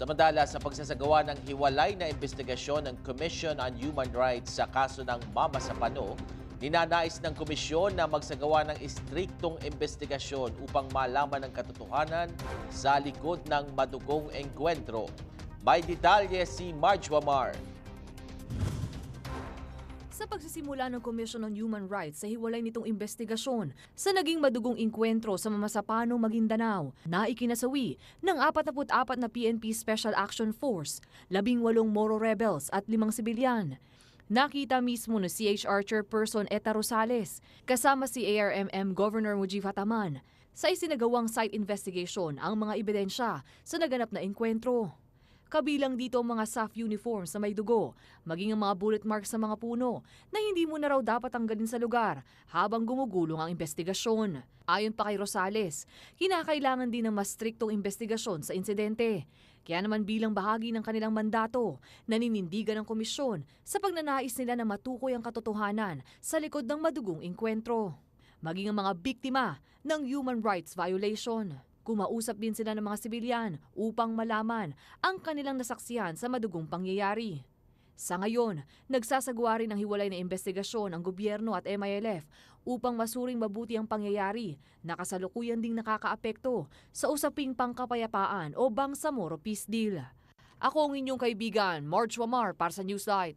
Samantala, sa pagsasagawa ng hiwalay na investigasyon ng Commission on Human Rights sa kaso ng Mama sa Pano, ninanais ng komisyon na magsagawa ng istriktong investigasyon upang malaman ang katotohanan sa likod ng madugong engkwentro. May detalye si Marge Wamar. Sa pagsisimula ng Commission on Human Rights sa hiwalay nitong investigasyon sa naging madugong inkwentro sa Mamasapano, Maguindanao na ikinasawi ng 44 na PNP Special Action Force, 18 Moro Rebels at 5 sibilyan. Nakita mismo ni CHR Chairperson Eta Rosales kasama si ARMM Governor Mujib Hataman sa isinagawang site investigation ang mga ebidensya sa naganap na inkwentro. Kabilang dito ang mga SAF uniforms na may dugo, maging ang mga bullet marks sa mga puno na hindi mo na raw dapat tanggalin sa lugar habang gumugulong ang investigasyon. Ayon pa kay Rosales, kinakailangan din ng mas striktong investigasyon sa insidente. Kaya naman bilang bahagi ng kanilang mandato, naninindigan ng komisyon sa pagnanais nila na matukoy ang katotohanan sa likod ng madugong inkwentro. Maging ang mga biktima ng human rights violation. Kumausap din sila ng mga sibilyan upang malaman ang kanilang nasaksihan sa madugong pangyayari. Sa ngayon, nagsasagawa rin ng hiwalay na investigasyon ang gobyerno at MILF upang masuring mabuti ang pangyayari na kasalukuyan ding nakakaapekto sa usaping pangkapayapaan o Bangsamoro Peace Deal. Ako ang inyong kaibigan, Marge Wamar para sa Newslight.